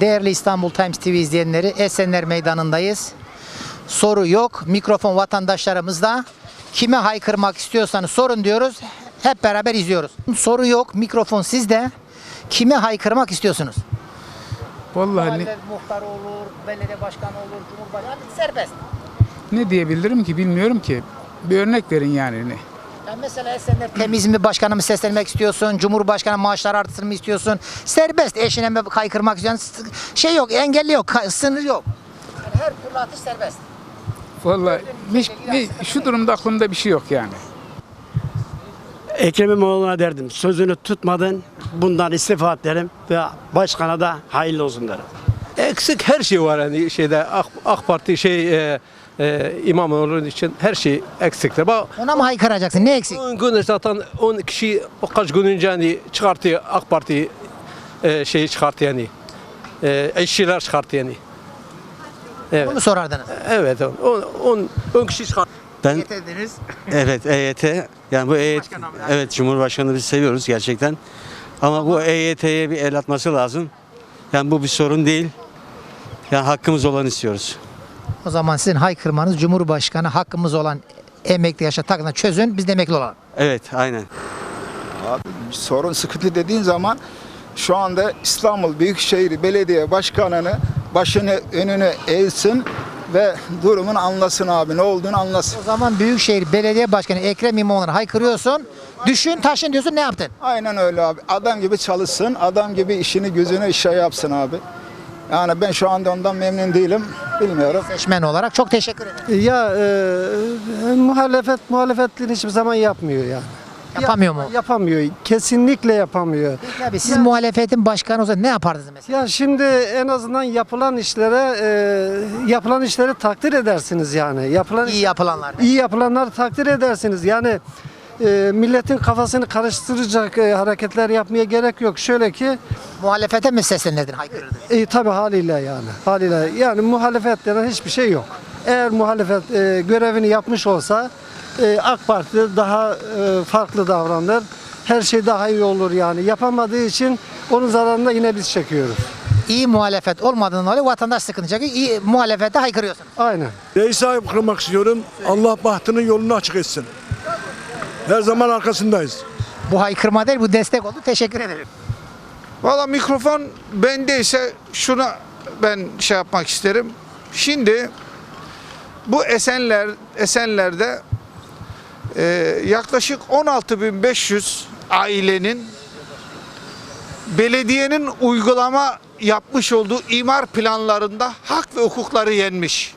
Değerli İstanbul Times TV izleyenleri Esenler Meydanı'ndayız. Soru yok. Mikrofon vatandaşlarımızda. Kime haykırmak istiyorsanız sorun diyoruz. Hep beraber izliyoruz. Soru yok. Mikrofon sizde. Kime haykırmak istiyorsunuz? Vallahi ne, Mahalle muhtarı olur, belediye başkanı olur, cumhurbaşkanı serbest. ne diyebilirim ki bilmiyorum ki. Bir örnek verin yani. Ne? Yani mesela Esenler temiz mi başkanı mı seslenmek istiyorsun? Cumhurbaşkanı maaşları artırsın mı istiyorsun? Serbest eşine mi kaykırmak istiyorsun? Şey yok, engelli yok, sınır yok. Yani her türlü atış serbest. Vallahi hiç, bir- şu durumda aklımda bir şey yok yani. Ekrem İmamoğlu'na derdim. Sözünü tutmadın. Bundan istifa et derim. Ve başkana da hayırlı olsun derim. Eksik her şey var yani şeyde AK, AK Parti şey e, e, İmamoğlu için her şey eksiktir. Bak Ona mı haykıracaksın? Ne eksik? 10 gün zaten 10 kişi o kaç gün önce hani çıkarttı AK Parti e, şeyi çıkarttı yani. E, işçiler çıkarttı yani. Evet. Bunu sorardınız. Evet 10 10 kişi çıkarttı. Ben evet EYT yani bu EYT evet Cumhurbaşkanı biz seviyoruz gerçekten. Ama bu EYT'ye bir el atması lazım. Yani bu bir sorun değil. Yani hakkımız olan istiyoruz. O zaman sizin haykırmanız Cumhurbaşkanı hakkımız olan emekli yaşa takına çözün biz de emekli olalım. Evet aynen. sorun sıkıntı dediğin zaman şu anda İstanbul Büyükşehir Belediye Başkanı'nı başını önüne eğsin ve durumun anlasın abi ne olduğunu anlasın. O zaman Büyükşehir Belediye Başkanı Ekrem İmamoğlu'na haykırıyorsun. Düşün taşın diyorsun ne yaptın? Aynen öyle abi. Adam gibi çalışsın, adam gibi işini gözüne işe yapsın abi. Yani ben şu anda ondan memnun değilim. Bilmiyorum. Seçmen olarak çok teşekkür ederim. Ya e, muhalefet muhalefetliğini hiçbir zaman yapmıyor yani. Yapamıyor mu? Yapamıyor. Kesinlikle yapamıyor. Peki abi siz muhalefetin başkanı olsa ne yapardınız mesela? Ya şimdi en azından yapılan işlere e, yapılan işleri takdir edersiniz yani. Yapılan İyi yapılanlar. iyi yapılanları takdir edersiniz. Yani e, milletin kafasını karıştıracak e, hareketler yapmaya gerek yok. Şöyle ki Muhalefete mi seslenirdin haykırırdın? e, tabi haliyle yani. Haliyle yani muhalefet denen hiçbir şey yok. Eğer muhalefet e, görevini yapmış olsa e, AK Parti daha e, farklı davranır. Her şey daha iyi olur yani. Yapamadığı için onun zararını da yine biz çekiyoruz. İyi muhalefet olmadığından dolayı vatandaş sıkıntı çekiyor. İyi muhalefete haykırıyorsunuz. Aynen. Neyi sahip kılmak istiyorum? Allah bahtının yolunu açık etsin. Her zaman arkasındayız. Bu haykırma değil bu destek oldu. Teşekkür ederim. Valla mikrofon bendeyse şuna ben şey yapmak isterim. Şimdi bu Esenler Esenler'de e, yaklaşık 16.500 ailenin belediyenin uygulama yapmış olduğu imar planlarında hak ve hukukları yenmiş.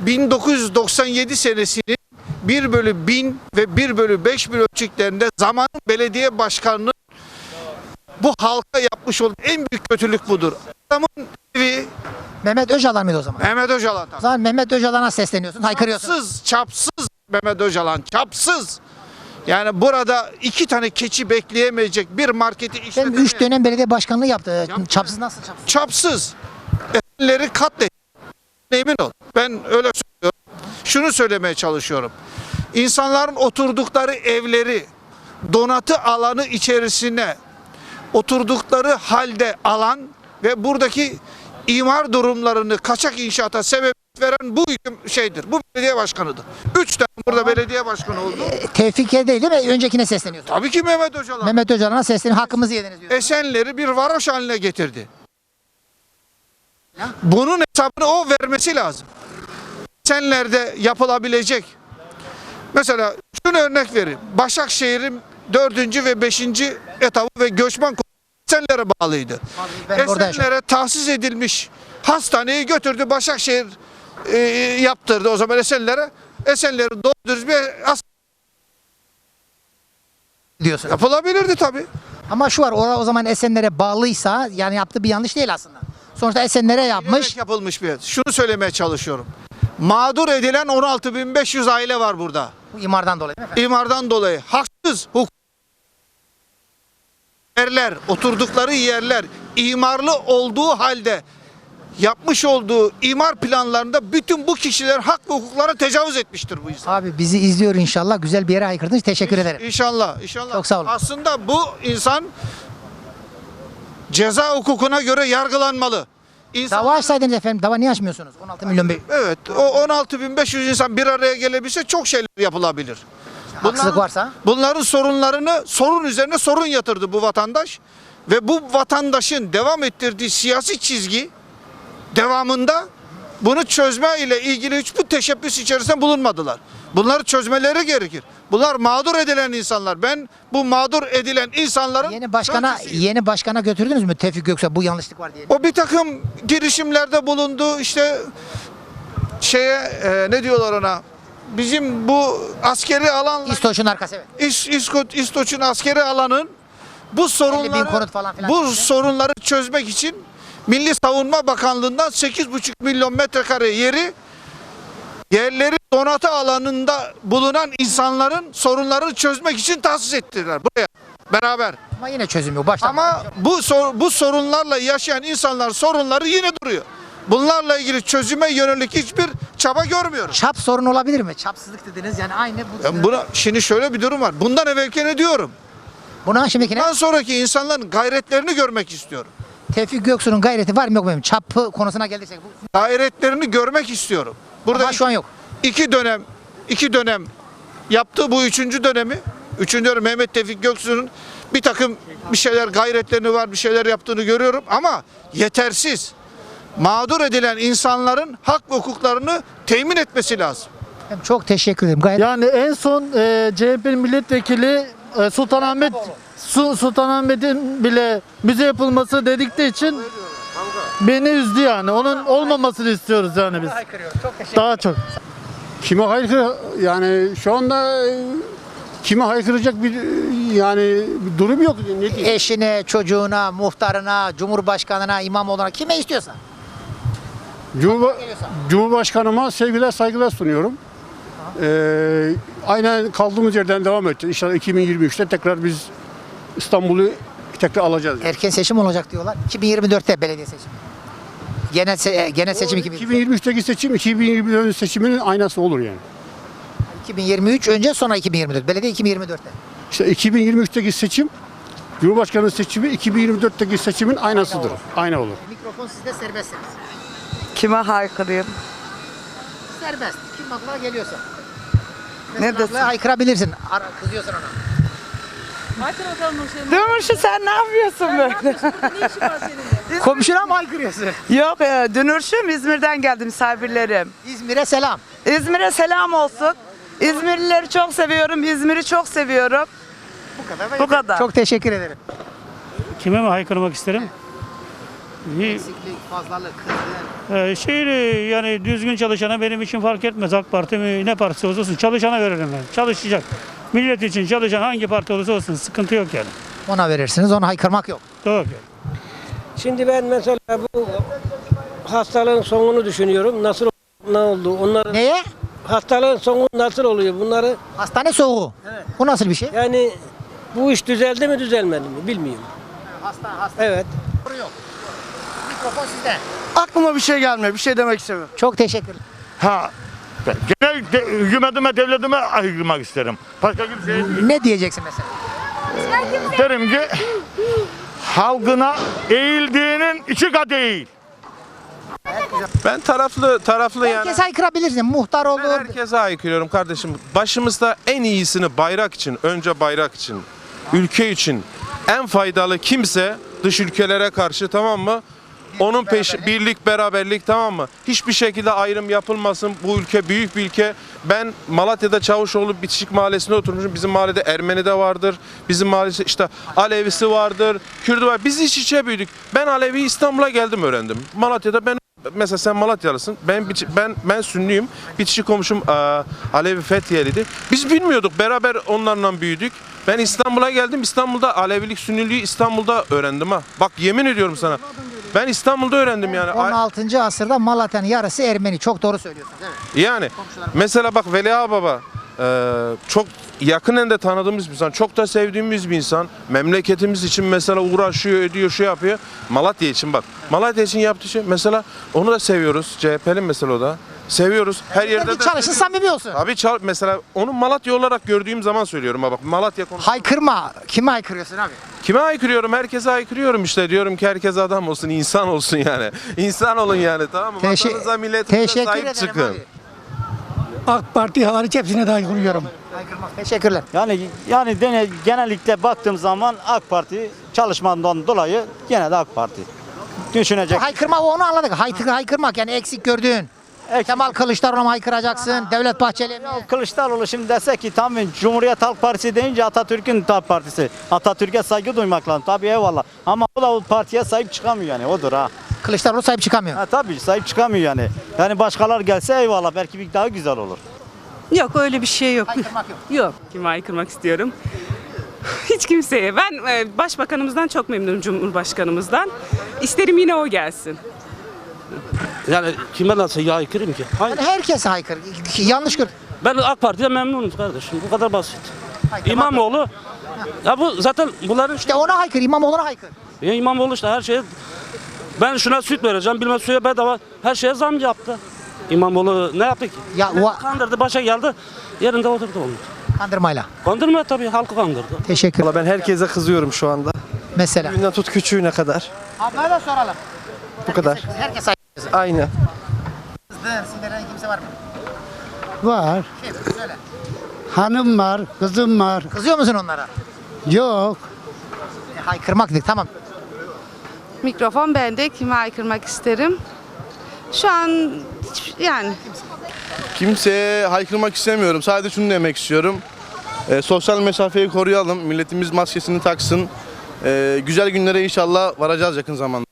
1997 senesinin 1 bölü 1000 ve 1 bölü 5000 ölçeklerinde zamanın belediye başkanının bu halka yapmış olduğu en büyük kötülük budur. Adamın evi Mehmet Öcalan mıydı o zaman? Mehmet Öcalan. O zaman Mehmet Öcalan'a sesleniyorsun, haykırıyorsun. Çapsız, çapsız Mehmet Öcalan, çapsız. Yani burada iki tane keçi bekleyemeyecek bir marketi Benim işletemeyen 3 dönem belediye başkanlığı yaptı. Çapsız nasıl çapsız? çapsız. Esenleri katlet. Emin ol. Ben öyle söylüyorum. Şunu söylemeye çalışıyorum. İnsanların oturdukları evleri donatı alanı içerisine oturdukları halde alan ve buradaki imar durumlarını kaçak inşaata sebep veren bu şeydir. Bu belediye başkanıdır. Üç tane burada belediye başkanı oldu. Tevfik'e değil değil mi? Öncekine sesleniyorsun. Tabii ki Mehmet Öcalan. Mehmet Öcalan'a sesleniyor. Hakkımızı yediniz diyor. Esenleri bir varoş haline getirdi. Bunun hesabını o vermesi lazım. Esenler'de yapılabilecek. Mesela şunu örnek vereyim. Başakşehir'in dördüncü ve beşinci etabı ve göçmen Esenler'e bağlıydı. Esenler'e tahsis edilmiş hastaneyi götürdü Başakşehir e, yaptırdı o zaman Esenler'e. Esenler'i doğru bir hastane diyorsun. yapılabilirdi tabii. Ama şu var orada o zaman Esenler'e bağlıysa yani yaptığı bir yanlış değil aslında. Sonuçta Esenler'e yapmış. Bilerek yapılmış bir. Şunu söylemeye çalışıyorum. Mağdur edilen 16.500 aile var burada. Bu imardan dolayı? İmardan dolayı. Haksız hukuk. Yerler, oturdukları yerler imarlı olduğu halde yapmış olduğu imar planlarında bütün bu kişiler hak ve hukuklara tecavüz etmiştir bu insan. Abi bizi izliyor inşallah. Güzel bir yere haykırdınız. Teşekkür ederim. İnşallah, inşallah. Çok sağ olun. Aslında bu insan ceza hukukuna göre yargılanmalı. İnsan, Dava açsaydınız efendim. Dava niye açmıyorsunuz? 16 milyon bey. evet o 16.500 insan bir araya gelebilse çok şeyler yapılabilir. Haksızlık varsa. Bunların sorunlarını sorun üzerine sorun yatırdı bu vatandaş. Ve bu vatandaşın devam ettirdiği siyasi çizgi devamında bunu çözme ile ilgili hiçbir teşebbüs içerisinde bulunmadılar. Bunları çözmeleri gerekir. Bunlar mağdur edilen insanlar. Ben bu mağdur edilen insanların Yeni başkana ötesiyim. yeni başkana götürdünüz mü Tevfik Göksu bu yanlışlık var diye. O bir takım girişimlerde bulundu. İşte şeye e, ne diyorlar ona? Bizim bu askeri alan İstoç'un arkası evet. İs, İskot, İstoç'un askeri alanın bu sorunları konut falan filan bu çıktı. sorunları çözmek için Milli Savunma Bakanlığı'ndan 8,5 milyon metrekare yeri yerleri donatı alanında bulunan insanların sorunlarını çözmek için tahsis ettiler buraya beraber. Ama yine çözüm yok. Baştan. Ama bu sor- bu sorunlarla yaşayan insanlar sorunları yine duruyor. Bunlarla ilgili çözüme yönelik hiçbir çaba görmüyoruz. Çap sorun olabilir mi? Çapsızlık dediniz yani aynı bu. Yani buna şimdi şöyle bir durum var. Bundan evvelki ne diyorum? Buna şimdiki ne? Bundan sonraki insanların gayretlerini görmek istiyorum. Tevfik Göksu'nun gayreti var mı yok mu? Çapı konusuna geldiysek. Bu, Gayretlerini görmek istiyorum. Burada Ama şu an yok. iki dönem iki dönem yaptığı bu üçüncü dönemi üçüncü dönem Mehmet Tevfik Göksu'nun bir takım bir şeyler gayretlerini var bir şeyler yaptığını görüyorum ama yetersiz. Mağdur edilen insanların hak ve hukuklarını temin etmesi lazım. Çok teşekkür ederim. Gayet Yani en son e, CHP milletvekili e, Sultanahmet Su, Sultanahmet'in bile müze yapılması dedikleri için beni üzdü yani. Onun olmamasını istiyoruz yani biz. Daha çok. Kime haykır yani şu anda e, kime haykıracak bir e, yani bir durum yok. Ne diyeyim? eşine, çocuğuna, muhtarına, cumhurbaşkanına, İmamoğlu'na kime istiyorsan. Cumhurba- Cumhurbaşkanıma sevgiler saygılar sunuyorum. Ee, aynen kaldığımız yerden devam edeceğiz. İnşallah 2023'te tekrar biz İstanbul'u tekrar alacağız. Erken seçim olacak diyorlar. 2024'te belediye seçimi. Genel, se- e, genel seçim 2023. 2023'teki seçim 2024 seçiminin aynası olur yani. 2023 önce sonra 2024. Belediye 2024'te. İşte 2023'teki seçim Cumhurbaşkanı seçimi 2024'teki seçimin aynasıdır. Aynı olur. Mikrofon sizde serbestsiniz. Kime haykırayım? Serbest. Kim aklına geliyorsa. Ne Mesela desin? aklına haykırabilirsin. Ara, kızıyorsun ona. Dönüşü sen ne yapıyorsun böyle? Komşuna mı haykırıyorsun? Yok e, dönüşüm İzmir'den geldi misafirlerim. İzmir'e selam. İzmir'e selam olsun. İzmirlileri çok seviyorum. İzmir'i çok seviyorum. Bu kadar. Bu kadar. Çok teşekkür ederim. Kime mi haykırmak isterim? İyi, Eksiklik, fazlalık, kızgın. e, şey e, yani düzgün çalışana benim için fark etmez. AK Parti mi ne partisi olsun çalışana veririm ben. Çalışacak. Millet için çalışan hangi parti olursa olsun sıkıntı yok yani. Ona verirsiniz. Ona haykırmak yok. Yok. Şimdi ben mesela bu hastalığın sonunu düşünüyorum. Nasıl ne oldu? Onlar Neye? hastalığın sonu nasıl oluyor? Bunları Hastane soğuğu. Bu nasıl bir şey? yani bu iş düzeldi mi düzelmedi mi bilmiyorum. Hasta, hasta. Evet. Mikrofon sizde. Aklıma bir şey gelmiyor. Bir şey demek istemiyorum. Çok teşekkür Ha. De, hükümetime, devletime ayırmak isterim. Başka kimseye değil. Ne diyeceksin mesela? Derim ki halkına eğildiğinin iki katı eğil. Ben taraflı taraflı yani. Herkes haykırabilirsin. Muhtar olur. Ben herkese haykırıyorum kardeşim. Başımızda en iyisini bayrak için, önce bayrak için, ülke için en faydalı kimse dış ülkelere karşı tamam mı? Onun peşi birlik, beraberlik tamam mı? Hiçbir şekilde ayrım yapılmasın. Bu ülke büyük bir ülke. Ben Malatya'da Çavuşoğlu Bitişik Mahallesi'nde oturmuşum. Bizim mahallede Ermeni de vardır. Bizim mahallede işte Alevisi vardır, Kürdü var. Biz iç içe büyüdük. Ben Alevi İstanbul'a geldim öğrendim. Malatya'da ben mesela sen Malatyalısın. Ben ben ben Sünnüyüm. Bitişik komşum aa, Alevi Fethiyeliydi. Biz bilmiyorduk. Beraber onlarla büyüdük. Ben İstanbul'a geldim. İstanbul'da Alevilik, Sünniliği İstanbul'da öğrendim ha. Bak yemin ediyorum sana. Ben İstanbul'da öğrendim yani. 16. asırda Malatya'nın yarısı Ermeni. Çok doğru söylüyorsunuz. Evet. Yani mesela bak Veli Baba e, çok yakinen de tanıdığımız bir insan. Çok da sevdiğimiz bir insan. Memleketimiz için mesela uğraşıyor, ediyor, şey yapıyor. Malatya için bak. Malatya için yaptığı şey mesela onu da seviyoruz. CHP'li mesela o da. Seviyoruz. Her yerde de çalışın samimi olsun. Abi çal mesela onu Malatya olarak gördüğüm zaman söylüyorum bak Malatya konusu. Haykırma. Kime haykırıyorsun abi? Kime haykırıyorum? Herkese haykırıyorum işte. Diyorum ki herkes adam olsun, insan olsun yani. İnsan olun yani tamam mı? Teşe- Vatanınıza, milletinize sahip ederim çıkın. abi. AK Parti hariç hepsine de haykırıyorum. Haykırmak. Teşekkürler. Yani yani dene, genellikle baktığım zaman AK Parti çalışmadan dolayı gene de AK Parti. Düşünecek. Haykırma onu anladık. Haykır, haykırmak yani eksik gördüğün. Kemal Kılıçdaroğlu'na mı haykıracaksın? Devlet Bahçeli'ye mi? Kılıçdaroğlu şimdi dese ki tam Cumhuriyet Halk Partisi deyince Atatürk'ün Halk Partisi. Atatürk'e saygı duymak lazım. Tabii eyvallah. Ama o da o partiye sahip çıkamıyor yani. Odur ha. Kılıçdaroğlu sahip çıkamıyor. ha tabii sahip çıkamıyor yani. Yani başkalar gelse eyvallah belki bir daha güzel olur. Yok öyle bir şey yok. Haykırmak yok. Yok. Kime haykırmak istiyorum? Hiç kimseye. Ben e, başbakanımızdan çok memnunum Cumhurbaşkanımızdan. İsterim yine o gelsin. Yani kime nasıl haykırayım ki? Yani herkes haykır. Yanlış gör. Ben AK Parti'den memnunum kardeşim. Bu kadar basit. Haykırmak yok. İmamoğlu ya bu zaten bunların İşte ona haykır. İmamoğlu'na haykır. Ya İmamoğlu işte her şeye ben şuna süt vereceğim bilmem suya bedava her şeye zam yaptı. İmamoğlu ne yaptı ki? Ya va- Kandırdı başa geldi yerinde oturdu onu. kandırmayla. Kandırma tabii halkı kandırdı. Teşekkür. Ben herkese kızıyorum şu anda. Mesela. Büyüğünden tut küçüğüne kadar. Ablaya da soralım. Bu kadar. Herkes haykır. Aynı. Kızdığın, sinirlenen kimse var mı? Var. Kim? Söyle. Hanım var, kızım var. Kızıyor musun onlara? Yok. E, haykırmak dedik. Tamam. Mikrofon bende. Kime haykırmak isterim? Şu an hiç- yani Kimseye haykırmak istemiyorum. Sadece şunu demek istiyorum. Ee, sosyal mesafeyi koruyalım. Milletimiz maskesini taksın. Ee, güzel günlere inşallah varacağız yakın zamanda.